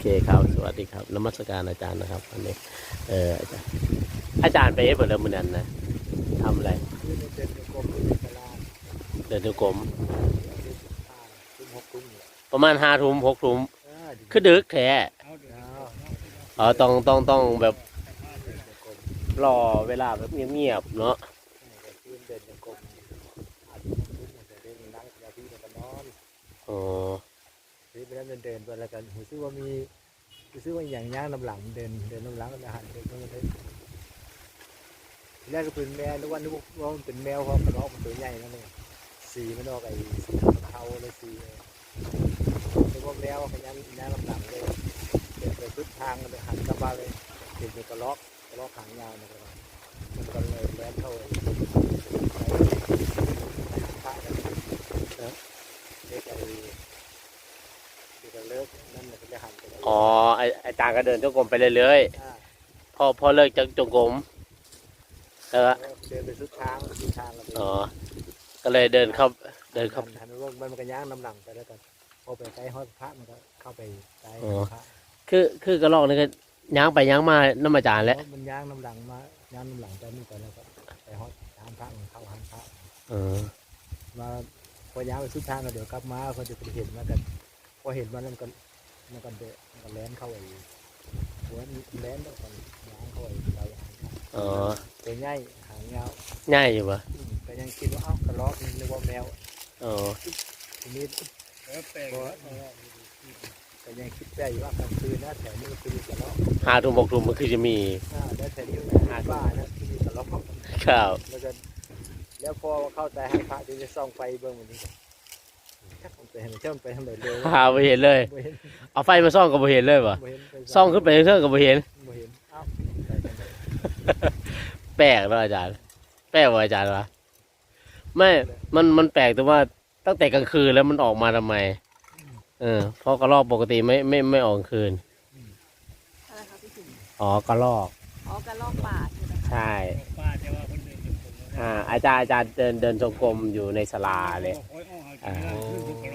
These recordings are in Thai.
เคครับสวัสดีครับนมัสการอาจารย์นะครับวันนี้เอออาจารย์อาจารย์ไปเอฟเบอร์มือนั้นนะทำอะไรเดินกรมอยู่ตลาดเดินจงกรมห้าทุ่มประมาณห้าทุ่มหกทุ่มคือดึกแท้เอาเดี๋ยวอ๋อต้องต้องต้องแบบรอเวลาแบบเงียบๆเนาะคืนเนกรมอาจจะทุ่มแต่เดินนั่งยาพี่มันก็นอนอ๋อ แล้วเดินเดินไปแล้วกันหูซื้อว่ามีซื้อว่าอย่างย่างน้ำหลังเดินเดินน้ำหลังอาหารเดินเดินเดินทีแรกก็เป็นแมวนึกว่านึกว่ามันเป็นแมวเพราะกระรอกมันตัวใหญ่นั่นเองสีมันออกไอ้สีเทาเลยสีนึกว่าแมวขยันย่างน้ำหลังเลยเดินไปทุกทางเลยหันกลับมาเลยเห็นเป็นกระลอกกระลอกหางยาวนะครับมันก็เลยแล่นเข้าไปหาพระเด็กไอ้เด็ กก็เลิกนั่นมันก็จะหันไปแล้วอ๋ออาอาจารย์ก็เดินจงกรมไปเรื่อยอ่าๆพอพอเลิกจากจงกรมแล้วก็เดินไปทุกทางทุกทางแล้วอ๋อก็เลยเดินเข้าเดินเข้า หันว่ามันก็ย่างน้ำหลังไปแล้วกันพอไปใกล้ห้องพระมันก็เข้าไปใกล้พระคือคือกระรอกนี่ก็ย่างไปย่างมาน้ำอาจารย์แหล้วมันย่างน้ำหลังมาย่างน้ำหลังไปนี่ไปแล้วก็ไปห้องห้ามพระมันเข้าห้ามพระเออมาพอยาวไปสุดทางก็เดี๋ยวกลับมาเขาจะไปเห็นมากัน พอเห็นมันมันก็มันก็เดะมันก็แล่นเข้าไอ้หัวแล่นแล้วมันยางเข้าไอ้เรายางครับอ๋อตัวใหญ่หางยาวง่ายอยู่ปะอืมก็ยังคิดว่าเอ้ากระรอกนี่นึกว่าแมวอ๋อทีนี้พอก็ยังคิดใจอยู่ว่ากลางคืนนะแถวนี้คือมีกระรอกห้าทุ่มหกทุ่มมันคือจะมีอ่าแล้วแถวนี้หาบ้านนะที่มีกระรอกข้าวแล้วก็แล้วพอเข้าใจให้พระที่จะส่องไฟเบื้องบนนี้ก่ อนชักมันไปทางไหนเจ้ามันไปทางไหนเร็วหาไม่เห็นเลย บ่เห็นเอาไฟมาซ่องก็บ่เห็นเลยปะบ่เห็นไปซ่องขึ้นไปเรื่อยๆก็บ่เห็น บ่เห็นเอ้าไปทางไหนแปลกเนอะอาจารย์ แปลกว่าอาจารย์วะไม่ มัน มันแปลกแต่ว่าตั้งแต่กลางคืนแล้วมันออกมาทำไม เออ เพราะกระรอกปกติไม่ไม่ไม่ออกกลางคืน อะไรคะพี่ถึงอ๋อกระรอก อ๋อกระลอกป่าใช่ไหมคะใช่ป้ อ่าอาจารย์อาจารย์เดินเดินจงกรมอยู่ในศาลาเลยอ่า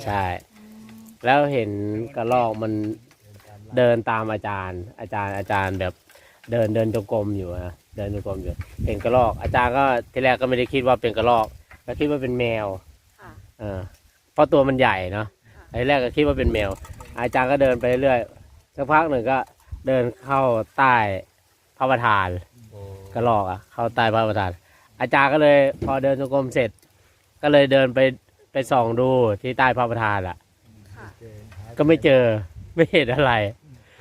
ใช่ แล้วเห็นกระรอกมันเดินตามอาจารย์ อาจารย์อาจารย์แบบเดินเดินจงกรมอยู่นะเดินจงกรมอยู่เห็นกระรอก อาจารย์ก็ทีแรกก็ไม่ได้คิดว่าเป็นกระรอกก็คิดว่าเป็นแมวค่ะเออเพราะตัวมันใหญ่เนาะทีแรกก็คิดว่าเป็นแมว อาจารย์ก็เดินไปเรื่อยสักพักหนึ่งก็เดินเข้าใต้พระประธาน กระรอกอะ เข้าใต้พระประธาน อาจารย์ก็เลยพอเดินจงกรมเสร็จ ก็เลยเดินไปไปส่องดูที่ใต้พระประธานอะ ค่ะก็ไม่เจอไม่เห็นอะไร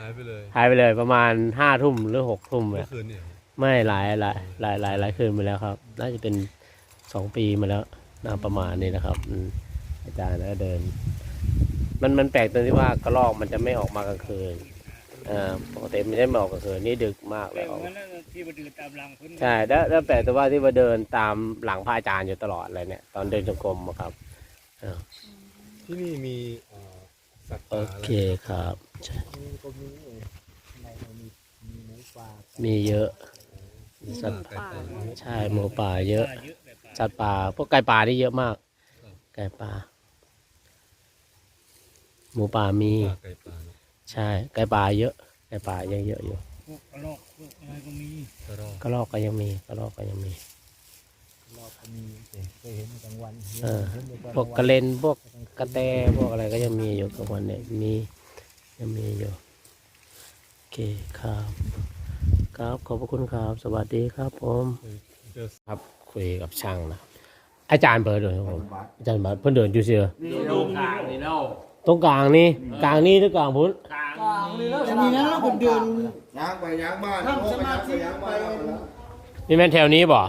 หายไปเลยหายไปเลยประมาณห้าทุ่มหรือหกทุ่มเมื่อะอคืนเนี่ยไม่หลายหลายหลายหลายหลายคืนมาแล้วครับ น่าจะเป็นสองปีมาแล้วน่าประมาณนี้นะครับอืมอาจารย์ก็เดิน มันมันแปลกตรงที่ว่ากระรอกมันจะไม่ออกมากลางคืน อ่าปกติมันจะไม่ออกกลางคืนนี่ดึกมากแต่แล้วว่านั่นที่มาดื่มตามหลังคนใช่แล้วแล้วแปลกตรงว่าที่ว่าเดินตามหลังพระอาจารย์อยู่ตลอดเลยเนี่ย ตอนเดินจงกรมอะครับ ที่นี่มีเอ่อสัตว์โอป่าอะไรเคครับใช่มีก็มีเออในเรามีมีหมูป่ามีเยอะมีสัตหว์มูป่าด้วยใช่หมูป่าเยอะเยอะแบบป่าสัตว์ป่า พวกไก่ป่านี่เยอะมาก ไก่ป่า หมูป่ามีป่าไก่ป่าเนอะ ใช่ไก่ป่าเยอะไก่ป่ายังเยอะอยู่พวกกระรอกพวกอะไรก็มีกระรอกกระรอกก็ยังมีกระรอกก็ยังมีรอบก็มีเคยเห็นกลางวันเออห็นอยู่พวกกระเลนพวกกระแตพวกอะไรก็ยังมีอยู่กลางวันเนี่ยมียังมีอยู่โอเคครับครับขอบพระคุณครับ สวัสดีครับผมเจอครับคุยกับช่างนะครับอาจารย์เบิร์ดเลยครับผมอาจารย์เบิร์ดเพิ่นเดินอยู่เสือดูกลางนี่เนาะ ตรงกลางนี่กลางนี่หรือกลางพุ้นกลางอันนี้นะคนเดินย้างไปย้างบ้านทำสมาธิย้างไปไปย้างบ้านนี่แม่นแถวนี้บ่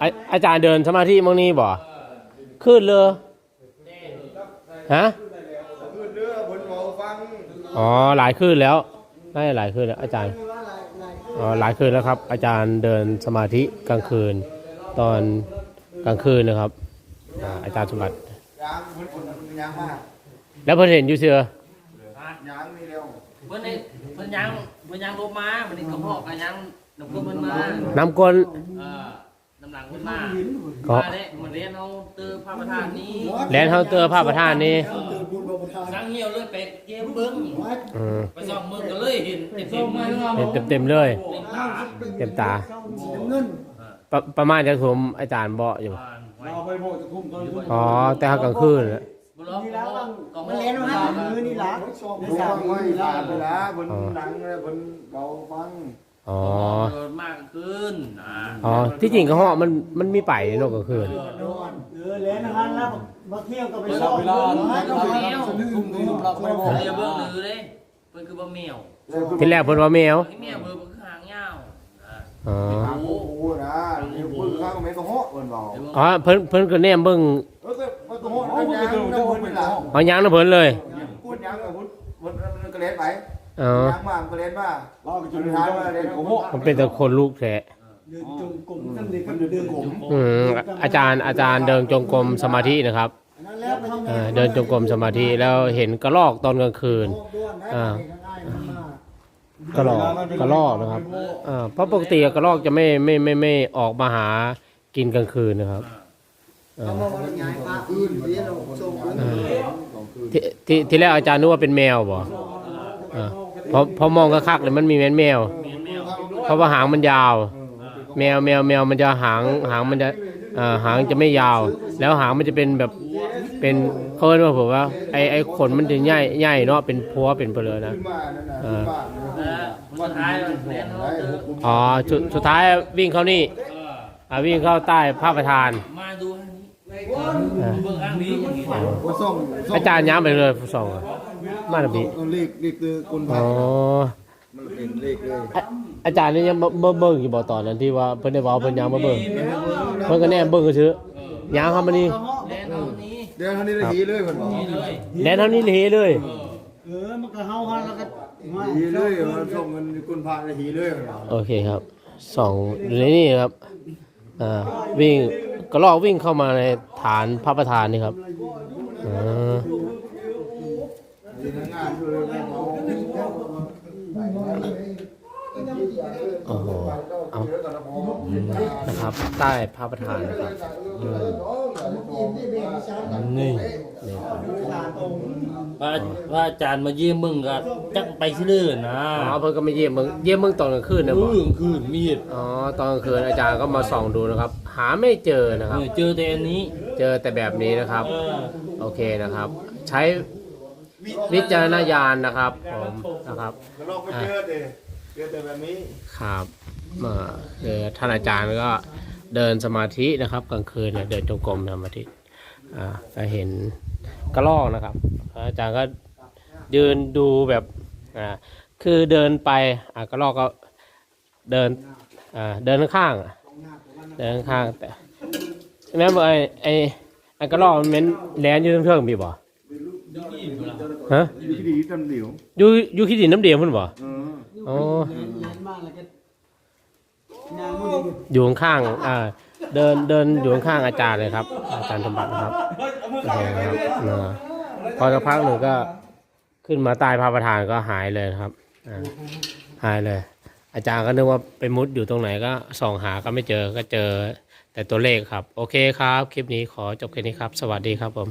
อาอาจารย์เดินสมาธิมั่งนี้บ่ขึ้นเลยฮะขึ้นเรือบนเบาฟังอ๋อหลายขึ้นแล้วได้หลายขึ้นแล้ว อาจารย์อ๋อหลายขึ้นแล้วครับ อาจารย์เดินสมาธิกลางคืน ตอนกลางคืนนะครับอ่าอาจารย์สมบัติย้างบนบนย้างมาก แล้วเพิ่นเห็นอยู่เสือย้างนี่เร็วเพิ่นนี่เพิ่นยังเพิ่นยังลบมามันนี่กระเพาะกันยังน้ำก้นมันมาน้ำก้นเออน้น้ำหลังขึ้นมาก็มาเนี่ยมาเรียนเอาเตอผ้าประธานนี้แลนเฮาเตอร์พระประธานนี่นั่งเหี่ยวเลยไปเยี่ยมเบิ้งอืมไปส่องมือกันเลยเห็นเต็มเต็มเลยเห็นเต็มๆเลยเต็มตาเต็มตาประประมาณจะถมอาจารย์เบาะอยู่อ่านไว้เอาไปโบจะทุ่มต้นอ๋อแต่ถ้ากลางคืน น่ะบุรุษก็มันเล่นมามือนี่ล่ะรู้ว่าไว้ผ่านไปแล้วบนหนังเลยบนเบาฟังอ๋อ มากขึ้นอ่าอ๋อ ที่จริงก็เหาะมันมันมีไปในโลกกลางคืนเออเล่นหันแล้วมาเที่ยวก็ไปซ่อมเวลาเวลาทุ่มทุ่มเราไม่โบเรียเบิ้งลือเลยเพิ่นคือบะเมี่ยวที่แรกเพิ่นว่าแมวไอ้เมี่ยวเบอร์เพิ่นคือหางยาวอ่าอ๋อโอ้โหนะเดี๋ยวปืนข้างก็ไม่ต้องเหาะบนเบาอ๋อเพิ่นเพิ่นก็แนมเบิ่ง เออแต่ประตูเหาะนั่นยังนั่นบนเป็นหลังเอายางนำเพิ่นเลยพูดยังกับพูดบนมันกระเล็ดไปอ๋อยังมากกระเล็ดมาเราไปจุดท้ายว่าเด็กโอ้โหมันเป็นแต่คนลูกแท้เดินจงกรมตั้งแต่เดินกรมอืมอาจารย์อาจารย์เดินจงกรมสมาธินะครับนั่นแล้วไปทำเอ่อเดินจงกรมสมาธิแล้วเห็นกระรอกตอนกลางคืนอ่าอ่ากระรอกกระรอกนะครับอ่าเพราะปกติกระรอกจะไม่ไม่ไม่ไม่ออกมาหากินกลางคืนนะครับอ่า เขาบอกว่าไงพระอื่นเรียนส่งคนอ่าที่ที่ที่แรกอาจารย์นึกว่าเป็นแมวบ่อ่าพอพอมองก็คักๆเลยมันมีแมนแมว เพราะว่าหางมันยาว แมวแมวแมวมันจะหางหางมันจะอ่าหางจะไม่ยาว แล้วหางมันจะเป็นแบบเป็นเขาเรียกว่าผมว่าไอไอขนมันจะใหญ่ใหญ่เนาะเป็นพัวเป็นเปลือยนะขึ้นมานั่นน่ะขึ้นบ้านเออสุดท้ายเราเรียนเอาเตออ๋อสุดสุดท้ายวิ่งเข้านี่เอออ่าวิ่งเข้าใต้พระประธาน มาดู ส่งส่งอาจารย์ย้ำไปเลยสองมาแบบนี้เลขเลขคือคนไทอ๋ยอมันเป็นเลขเลยอะอาจารย์นี่ยังบ่เบิ่งอยู่บ่ตอนนั้นที่ว่าเพิ่นได้เว้าเพิ่นยังมาเบิ่งเพิ่นก็แน่เบิ่งก็ซื้อยางเข้ามานี่แน่นอนนี้เดี๋ยวเท่านี้เลยหีเลยคนบอกนี่เลยแน่เท่านี้เลยเลยเออมันก็เฮาหันแล้วก็มาหีเลยมันส่งเงินคนพาเลยหีเลยคนบอกโอเคครับสองอยู่ในนี่ครับอ่าวิ่ง ก็ลอกวิ่งเข้ามาในฐานพระประธานนี่ครับอ่าดีนะงานด้วยแม่หมอโอ้โหเอานะครับ ใต้พระประธานนะครับอืม นี่นี่ว่าว่าอาจารย์มาเยี่ยมมึงก็จักไปชื่อนะอ๋อเพิ่นก็ไม่เยี่ยมมึงเยี่ยมมึงตอนกลางคืนนะบ่เรื่องคืนมีดอ๋อตอนกลางคืนอาจารย์ก็มาส่องดูนะครับ หาไม่เจอนะครับเออเจอแต่อันนี้ เจอแต่แบบนี้นะครับเออโอเคนะครับ ใช้วิจารณญาณนะครับผมนะครับแล้วลองไปเจอเด้เจอแต่แบบนี้ครับเอ่อคือท่านอาจารย์ก็ เดินสมาธินะครับ กลางคืนเนี่ยเดินจงกรมสมาธิอ่าก็เห็นกระรอกนะครับ อาจารย์ก็ยืนดูแบบอ่าคือเดินไปอ่ากระรอกก็เดินอ่าเดินข้างๆอะเดินข้างๆแต่แม่นบอกไอ้ไอ้ไอ้กระรอกมันเหม็นแลนอยู่เทิงๆพี่บ่ฮะดีดีตำเหลียวอยู่อยู่ขี้ดินน้ำเดียวพุ่นบ่เออ อ๋อเล่นเล่นมากแล้วก็งานมันอยู่ข้างๆอ่าเดินเดินอยู่ข้างๆอาจารย์เลยครับ อาจารย์สมบัตินะครับโอเคนะครับอ่าพอสักพักหนึ่งก็ขึ้นมาใต้พระประธานก็หายเลยนะครับอ่าหายเลย อาจารย์ก็นึกว่าไปมุดอยู่ตรงไหนก็ส่องหาก็ไม่เจอก็เจอแต่ตัวเลขครับ โอเคครับ คลิปนี้ขอจบแค่นี้ครับ สวัสดีครับผม